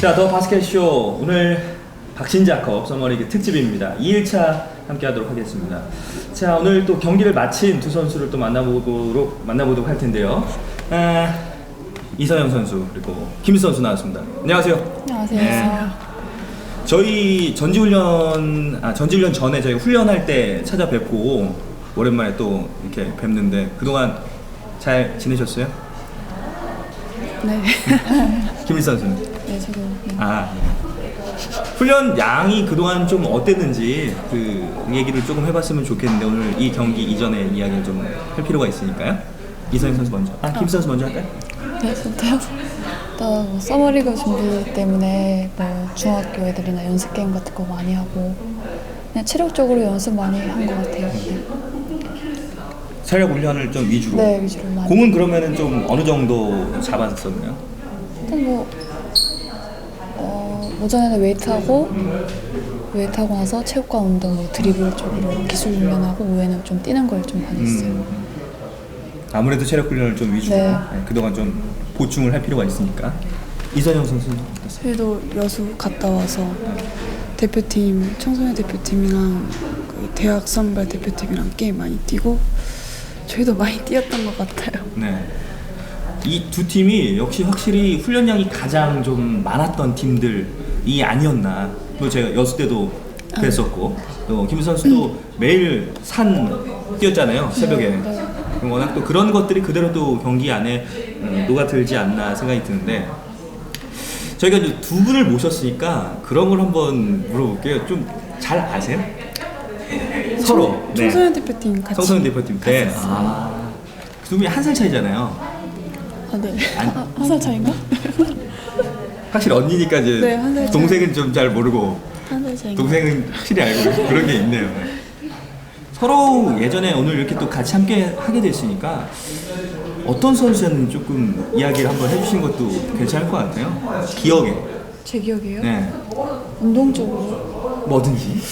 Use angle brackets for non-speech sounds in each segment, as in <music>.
바스켓쇼 오늘 박신자컵 서머리그 특집입니다. 2일차 함께 하도록 하겠습니다. 자 오늘 또 경기를 마친 두 선수를 또 만나보도록 만나보도록 할 텐데요. 아, 이서영 선수 그리고 김 선수 나왔습니다. 안녕하세요. 안녕하세요. 네. 저희 전지훈련 아 전지훈련 전에 저희 훈련할 때 찾아뵙고 오랜만에 또 이렇게 뵙는데 그동안 잘 지내셨어요? 네. <laughs> 김일 선수는? 네, 저도 네. 아 네. 훈련 양이 그동안 좀 어땠는지 그 얘기를 조금 해봤으면 좋겠는데 오늘 이 경기 이전에 이야기를 좀 할 필요가 있으니까요. 이서영 선수 먼저. 아 김 선수 먼저 할까요? 네, 저도요. 일단 뭐 서머리그 준비 때문에 뭐 중학교 애들이나 연습 게임 같은 거 많이 하고 그냥 체력적으로 연습 많이 한 것 같아요. 네. 체력 훈련을 좀 위주로. 네, 위주로 많이. 공은 그러면은 좀 어느 정도 잡았었나요? 일단 뭐 어, 오전에는 웨이트하고 웨이트하고 나서 체육관 운동, 뭐 드리블 쪽으로 기술 훈련하고 오후에는 좀 뛰는 걸좀 다녔어요. 음. 아무래도 체력 훈련을 좀 위주로 네. 네, 그동안 좀 보충을 할 필요가 있으니까. 이선영 선수는 어떠세요? 저희도 여수 갔다 와서 대표팀 청소년 대표팀이랑 그 대학 선발 대표팀이랑 게임 많이 뛰고 저희도 많이 뛰었던 것 같아요. 네. 이 두 팀이 역시 확실히 훈련량이 가장 좀 많았던 팀들 이 아니었나. 또 제가 여수 때도 그랬었고 또 김 선수도 매일 산 뛰었잖아요 새벽에. 네. 워낙 또 그런 것들이 그대로 또 경기 안에 음, 녹아들지 않나 생각이 드는데 저희가 이제 두 분을 모셨으니까 그런 걸 한번 물어볼게요. 좀 잘 아세요? 서로. 네. 청소년 대표팀 같이 청소년 대표팀 때. 했어요. 아, 두 분이 한 살 차이잖아요. 아, 네. 아니, 한살 차인가? <laughs> 확실히 언니니까 이제 네, 한 살. 동생은 좀 잘 모르고. 동생은 확실히 알고 그런 게 있네요. 서로 예전에 오늘 이렇게 또 같이 함께 하게 됐으니까 어떤 선수였는지 조금 이야기를 한번 해주시는 것도 괜찮을 것 같아요. 기억에. 제 기억이에요. 네. 운동 쪽으로 뭐든지. <laughs>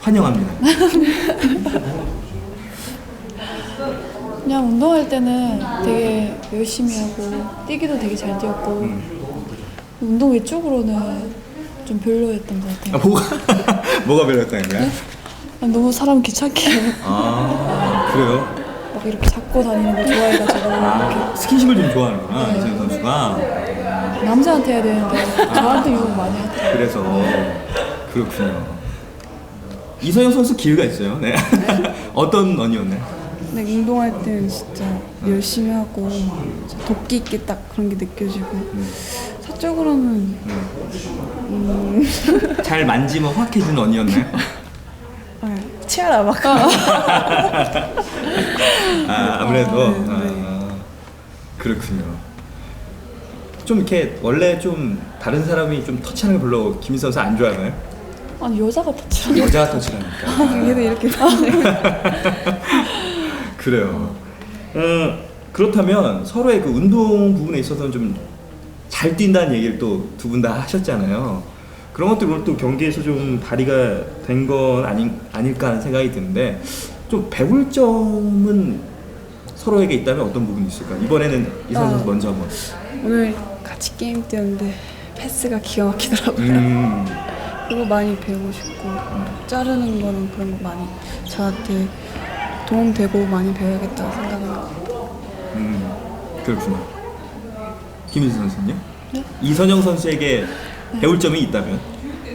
환영합니다. <laughs> 그냥 운동할 때는 되게 열심히 하고 뛰기도 되게 잘 뛰었고 음. 운동 외적으로는 좀 별로였던 것 같아요. 아, 뭐가, <laughs> 뭐가 별로였다는 거야? 아, 너무 사람 귀찮게 아, 그래요? 막 이렇게 잡고 다니는 거 좋아해가지고 아, 스킨십을 좀 좋아하는구나, 네. 이재현 선수가. 이렇게 남자한테 해야 되는데 저한테 욕을 많이 하더라고요. 그래서 그렇군요. 이서영 선수 기회가 있어요. 네. <laughs> 어떤 언니였나요? 네, 운동할 때는 진짜 열심히 하고 진짜 도끼 있게 딱 그런 게 느껴지고 사적으로는 음, 잘 만지면 확 해주는 언니였나요? <laughs> 아, 치아라 막 <laughs> 아, 아무래도 아, 네, 아, 그렇군요. 좀 이렇게 원래 좀 다른 사람이 좀 터치하는 거 별로 김희 선수 안 좋아하나요? 아니 여자가 터치하는 여자가 터치하니까. 얘도 이렇게 <laughs> 그래요. 어, 그렇다면 서로의 그 운동 부분에 있어서는 좀 잘 뛴다는 얘기를 또 두 분 다 하셨잖아요. 그런 것들이 오늘 또 경기에서 좀 발휘가 된 건 아니, 아닐까 하는 생각이 드는데 좀 배울 점은 서로에게 있다면 어떤 부분이 있을까? 이번에는 이선 선수 아. 먼저 한번. 오늘 같이 게임 뛰었는데 패스가 기가 막히더라고요. 음, 그거 많이 배우고 싶고 자르는 거는 그런 거 많이 저한테 도움되고 많이 배워야겠다는 생각은 음, 그렇군요. 김민수 선수는요? 네? 이선영 선수에게 배울 점이 있다면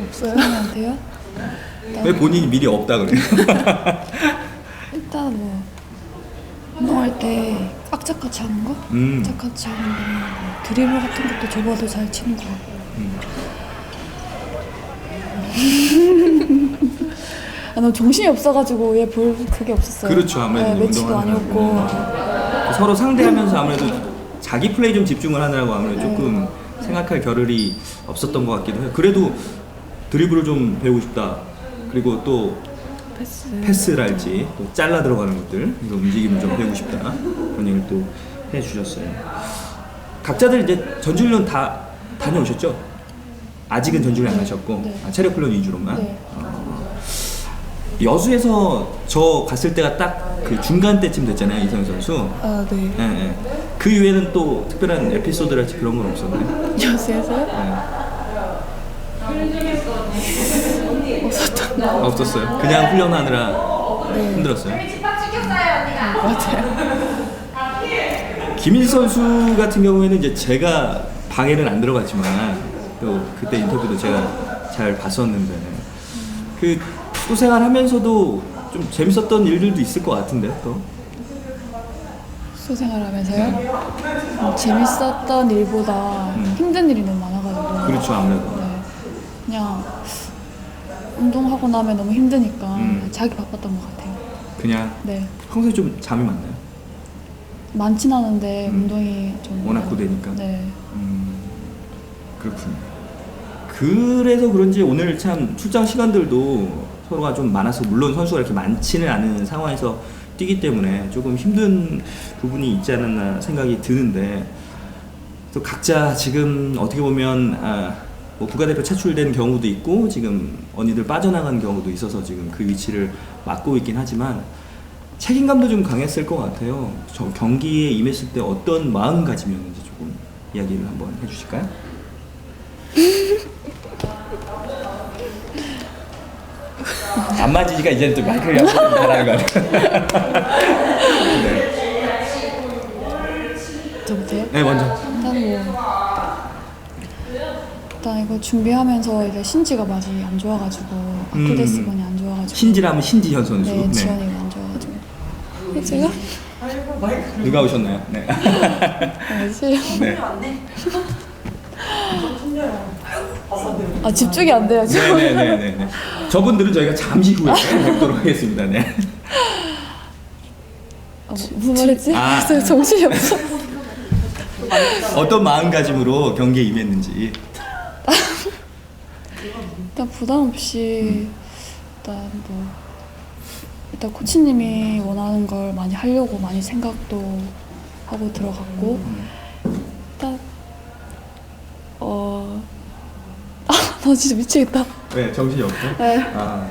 없어요? 형한테요? 왜 본인이 미리 없다 그래요? <laughs> 일단 뭐 운동할 때 악착같이 하는 거? 음. 악착같이 하는 거는 뭐 드리블 같은 것도 저보다 잘 치는 거 같고 음. 아, 나 정신이 없어가지고 얘 볼 그게 없었어요. 그렇죠 아무래도 네, 매치도 아니었고 사람은. 서로 상대하면서 아무래도 자기 플레이 좀 집중을 하느라고 아무래도 네. 조금 생각할 겨를이 없었던 것 같기도 해요. 그래도 드리블을 좀 배우고 싶다. 그리고 또 패스 패스랄지 또 잘라 들어가는 것들 이런 움직임을 좀 배우고 싶다 그런 얘기를 또 해주셨어요. 각자들 이제 전주훈련 다 다녀오셨죠? 아직은 전주훈련 안 하셨고 네. 아, 체력 훈련 위주로만. 네. 어. 여수에서 저 갔을 때가 딱 그 중간 때쯤 됐잖아요 이성현 선수. 아, 네. 예, 예. 그 이후에는 또 특별한 에피소드랄지 그런 건 없었나요? <laughs> 여수에서요? 예. 없었던 거 없었어요. 그냥 훈련하느라 네. 힘들었어요. 같아요. 김일 선수 같은 경우에는 이제 제가 방에는 안 들어갔지만 또 그때 인터뷰도 제가 잘 봤었는데 그 축구 생활 하면서도 좀 재밌었던 일들도 있을 것 같은데 또 수생활 하면서요. 음, 재밌었던 일보다 음. 힘든 일이 너무 많아가지고. 그렇죠 아무래도 네. 그냥 운동하고 나면 너무 힘드니까 음. 자기 바빴던 것 같아요. 그냥 네. 평소에 좀 잠이 많나요? 많진 않은데 음. 운동이 좀 워낙 고되니까. 네. 음, 그렇군요. 그래서 그런지 오늘 참 출장 시간들도 서로가 좀 많아서 물론 선수가 이렇게 많지는 않은 상황에서 뛰기 때문에 조금 힘든 부분이 있지 않았나 생각이 드는데 또 각자 지금 어떻게 보면 아, 뭐 국가대표 차출된 경우도 있고 지금 언니들 빠져나간 경우도 있어서 지금 그 위치를 맡고 있긴 하지만 책임감도 좀 강했을 것 같아요. 저 경기에 임했을 때 어떤 마음가짐이었는지 조금 이야기를 한번 해주실까요? 안 맞으니까 이제는 좀 마이크를 옆으로 좀 달아는 거 같아요. 네. 저부터요? 네, 먼저. 일단 뭐 일단 이거 준비하면서 이제 신지가 많이 안 좋아가지고 아킬레스 음. 건이 안 좋아가지고 신지라면 신지현 선수. 네 지원이가 안 좋아가지고 네, 제가 누가 오셨나요? 네. 뭐지? <laughs> 네. 아 집중이 안 돼요 지금. 네네네네. 저분들은 저희가 잠시 후에 <laughs> 뵙도록 하겠습니다. 네. 아, 뭐, 무슨 말했지? 아. <laughs> 그래서 정신이 없어. 어떤 마음가짐으로 경기에 임했는지. 일단 부담 없이 일단 뭐 일단 코치님이 원하는 걸 많이 하려고 많이 생각도 하고 들어갔고 일단 <laughs> 어나 진짜 미치겠다. 네, 정신이 없고. 네. 아.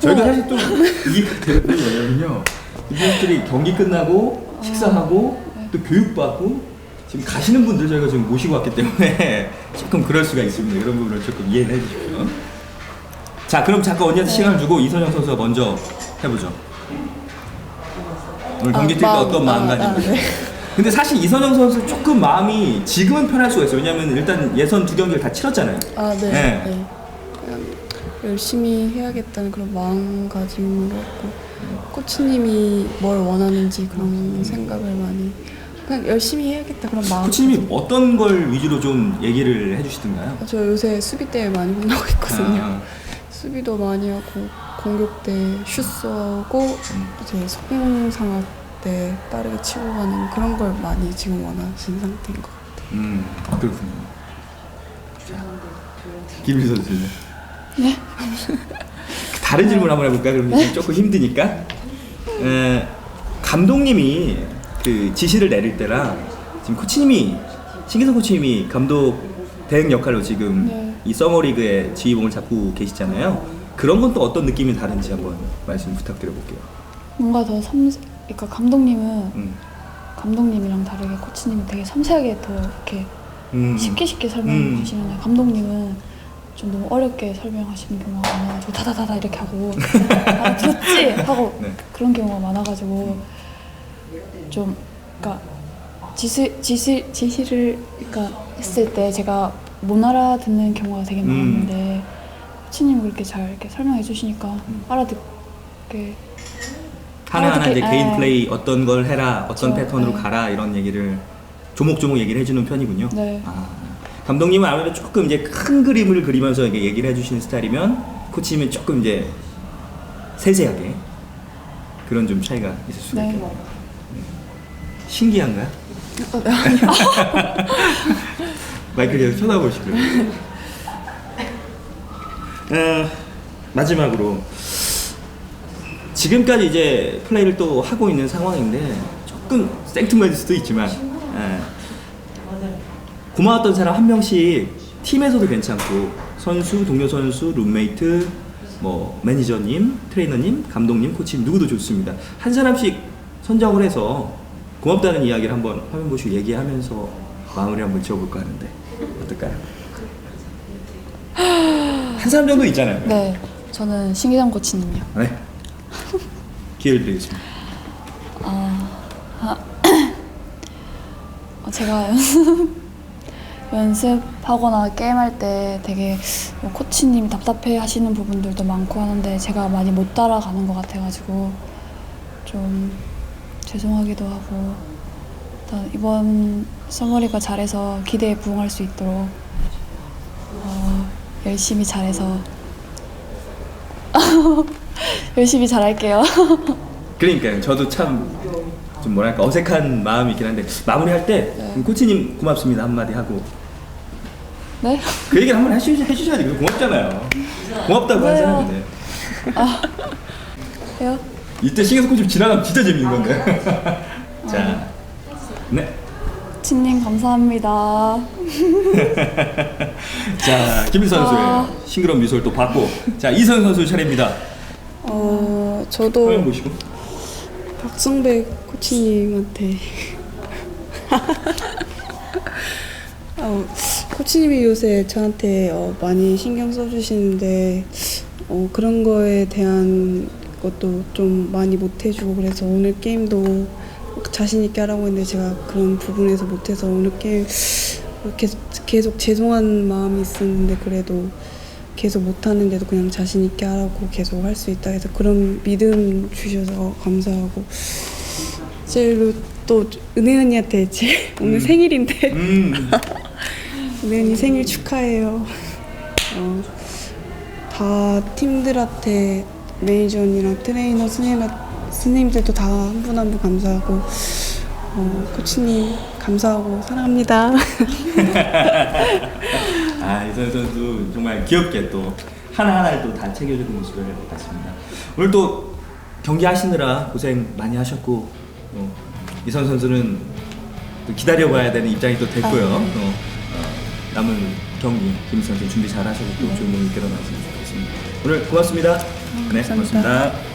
저희가 사실 또 이해가 되는 게 뭐냐면요. 이분들이 경기 끝나고 식사하고 또 교육받고 지금 가시는 분들 저희가 지금 모시고 왔기 때문에 <laughs> 조금 그럴 수가 있습니다. 이런 부분을 조금 이해해 주십시오. 자, 그럼 잠깐 언니한테 시간을 주고 이선영 선수가 먼저 해보죠. 오늘 경기 아, 뛸때 마음, 어떤 아, 마음가짐으로? 아, 네. 근데 사실 이선영 선수 조금 마음이 지금은 편할 수가 있어요. 왜냐면 일단 예선 두 경기를 다 치렀잖아요. 아, 네. 네. 네. 열심히 해야겠다는 그런 마음가짐으로 코치님이 뭘 원하는지 그런 생각을 많이 그냥 열심히 해야겠다 그런 마음. 코치님이 어떤 걸 위주로 좀 얘기를 해주시던가요? 저 요새 수비 때문에 많이 혼나고 있거든요. 아, 수비도 많이 하고 공격 때 슛 쏘고 음. 이제 속공상할 때 빠르게 치고 가는 그런 걸 많이 지금 원하시는 상태인 것 같아요. 음, 그렇군요. 자, 김일 선수는? 네. 다른 질문 한번 해볼까? 그럼 이제 조금 힘드니까. 에, 감독님이 그 지시를 내릴 때랑 지금 코치님이 신기성 코치님이 감독 대행 역할로 지금 네. 이 서머리그의 지휘봉을 잡고 계시잖아요. 그런 건 또 어떤 느낌이 다른지 한번 말씀 부탁드려볼게요. 뭔가 더 섬, 그러니까 감독님은 음. 감독님이랑 다르게 코치님이 되게 섬세하게 더 이렇게 음. 쉽게 쉽게 설명해 음. 주시는데 감독님은 좀 너무 어렵게 설명하시는 경우가 많아가지고 다다다다 이렇게 하고 <laughs> 아 들었지 하고 네. 그런 경우가 많아가지고 좀 그러니까 지시 지시 지시를 그러니까 했을 때 제가 못 알아듣는 경우가 되게 음. 많았는데 코치님이 그렇게 잘 이렇게 설명해 주시니까 알아듣게 하나하나 이제 알아듣기- 개인 예. 플레이 어떤 걸 해라, 어떤 그렇죠. 패턴으로 네. 가라 이런 얘기를 조목조목 얘기를 해주는 편이군요. 네. 아, 감독님은 아무래도 조금 이제 큰 그림을 그리면서 이게 얘기를 해주시는 스타일이면 코치님은 조금 이제 세세하게 그런 좀 차이가 있을 수가 네. 있겠네요. 신기한가요? 어, 네. <laughs> 마이크 계속 쳐다보시고요. 어, 마지막으로 지금까지 이제 플레이를 또 하고 있는 상황인데 조금 생뚱맞을 수도 있지만 예. 고마웠던 사람 한 명씩 팀에서도 괜찮고 선수, 동료 선수, 룸메이트, 뭐 매니저님, 트레이너님, 감독님, 코치님 누구도 좋습니다. 한 사람씩 선정을 해서 고맙다는 이야기를 한번 화면 보시고 얘기하면서 마무리 한번 지어볼까 하는데 어떨까요? 한 사람 정도 있잖아요. 네, 저는 신기정 코치님이요. 네. 기회를 드리겠습니다. <clears throat> 어, 제가 연습 연습하거나 게임할 때 되게 뭐 코치님이 답답해 하시는 부분들도 많고 하는데 제가 많이 못 따라가는 것 같아가지고 좀 죄송하기도 하고 일단 이번 서머리가 잘해서 기대에 부응할 수 있도록 어, 열심히 잘해서 <laughs> 열심히 잘할게요. <laughs> 그러니까요. 저도 참 좀 뭐랄까 어색한 마음이 있긴 한데 마무리할 때 그럼 코치님 고맙습니다 한마디 하고 네? 그 얘기를 한번 해주, 해주셔야지. 그거 고맙잖아요. 고맙다고 한 왜요? 사람인데. 해요? 이때 신경서 코치 지나가면 진짜 재밌는 건데. <laughs> 자, 네. 코치님 감사합니다. <laughs> 자, 김민수 선수의 아. 싱그러운 미소를 또 받고. 자, 이선 선수 차례입니다. 어 저도 화면 보시고. 박성배 코치님한테 어, <laughs> 코치님이 요새 저한테 어, 많이 신경 써주시는데 어, 그런 거에 대한 것도 좀 많이 못해주고 그래서 오늘 게임도 자신 있게 하라고 했는데 제가 그런 부분에서 못해서 오늘 게임 계속, 계속 죄송한 마음이 있었는데 그래도 계속 못하는데도 그냥 자신 있게 하라고 계속 할 수 있다 해서 그런 믿음 주셔서 감사하고 제일 또 은혜 언니한테 제 오늘 생일인데 음. 언니 생일 축하해요. 어, 다 팀들한테 매니저 언니랑 트레이너 스님 스님들도 다 한 분 한 분 감사하고 어, 코치님 감사하고 사랑합니다. <laughs> 아, 이선 선수 정말 귀엽게 또 하나하나를 또 다 챙겨주는 모습을 봤습니다. 오늘 또 경기 하시느라 고생 많이 하셨고, 어, 이선 선수는 또 기다려봐야 되는 입장이 또 됐고요. 어, 어, 남은 경기 김 선수 준비 잘 하셔서 또 좋은 모습 일어났으면 좋겠습니다. 오늘 고맙습니다. 네, 감사합니다. 고맙습니다.